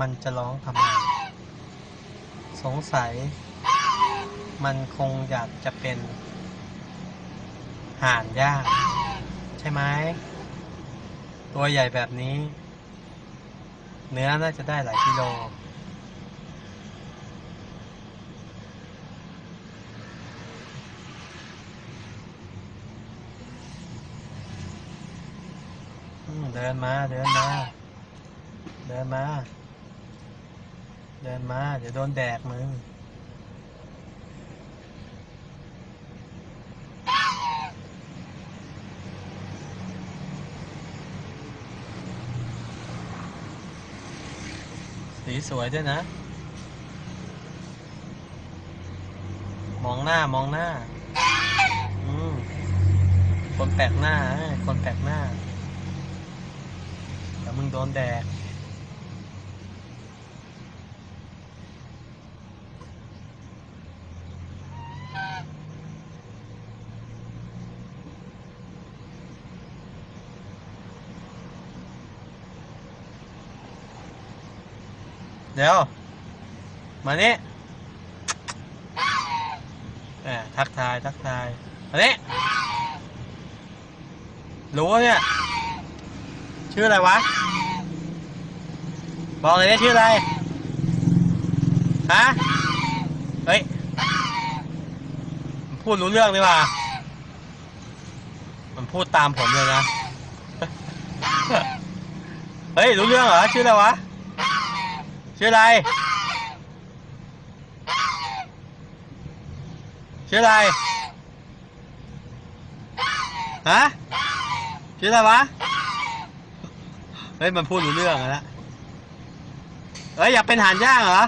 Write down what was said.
มันจะร้องทำไม สงสัย มันคงอยากจะเป็น ห่านย่าง ใช่ไหม ตัวใหญ่แบบนี้ เนื้อน่าจะได้หลายกิโล เดินมา เดินมา เดินมา เดินมา เดี๋ยวโดนแดกมึงสีสวยด้วยนะ มองหน้ามองหน้า อืมคนแปลกหน้า คนแปลกหน้าแต่มึงโดนแดก เดี๋ยว มานี่แทักทายทักทาย มานี่รู้เนี่ย ชื่ออะไรวะ บอกเลยเนี่ยชื่ออะไร ฮะ เฮ้ย พูดรู้เรื่องนี่ว่า มันพูดตามผมเลยนะ เฮ้ย รู้เรื่องเหรอ ชื่ออะไรวะ ชื่ออะไร ชื่ออะไร ฮะ ชื่ออะไรวะ เฮ้ย มันพูดรู้เรื่องแล้ว เฮ้ย อยากเป็นหานย่างเหรอ